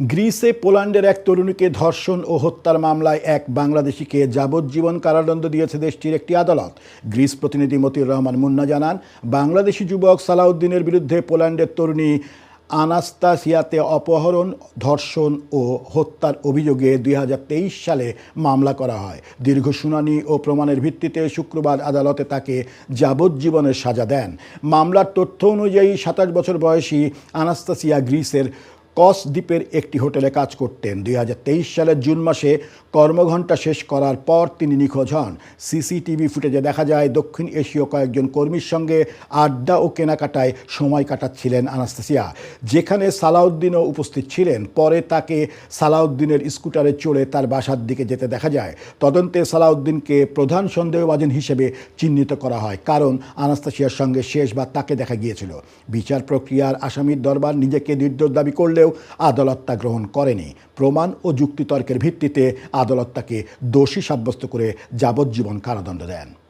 গ্রিসে পোল্যান্ডের এক তরুণীকে ধর্ষণ ও হত্যার মামলায় এক বাংলাদেশিকে যাবজ্জীবন কারাদণ্ড দিয়েছে দেশটির একটি আদালত। গ্রিস প্রতিনিধি মতিউর রহমান মুন্না জানান, বাংলাদেশি যুবক সালাউদ্দিনের বিরুদ্ধে পোল্যান্ডের তরুণী আনাস্তাসিয়াতে অপহরণ, ধর্ষণ ও হত্যার অভিযোগে দুই হাজার তেইশ সালে মামলা করা হয়। দীর্ঘ শুনানি ও প্রমাণের ভিত্তিতে শুক্রবার আদালতে তাকে যাবজ্জীবনের সাজা দেন। মামলার তথ্য অনুযায়ী সাতাশ বছর বয়সী আনাস্তাসিয়া গ্রিসের কস দ্বীপের একটি হোটেলে কাজ করতেন। দুই হাজার তেইশ সালের জুন মাসে কর্মঘণ্টা শেষ করার পর তিনি নিখোঁজ হন। সিসিটিভি ফুটেজে দেখা যায়, দক্ষিণ এশীয় কয়েকজন কর্মীর সঙ্গে আড্ডা ও কেনাকাটায় সময় কাটাচ্ছিলেন আনাস্তাসিয়া, যেখানে সালাউদ্দিনও উপস্থিত ছিলেন। পরে তাকে সালাউদ্দিনের স্কুটারে চড়ে তার বাসার দিকে যেতে দেখা যায়। তদন্তে সালাউদ্দিনকে প্রধান সন্দেহভাজন হিসেবে চিহ্নিত করা হয়, কারণ আনাস্তাসিয়ার সঙ্গে শেষবার তাকে দেখা গিয়েছিল। বিচার প্রক্রিয়ার আসামির দরবার নিজেকে নির্দোষ দাবি করলেও আদালত তা গ্রহণ করেনি। প্রমাণ ও যুক্তিতর্কের ভিত্তিতে আদালত তাকে দোষী সাব্যস্ত করে যাবজ্জীবন কারাদণ্ড দেন।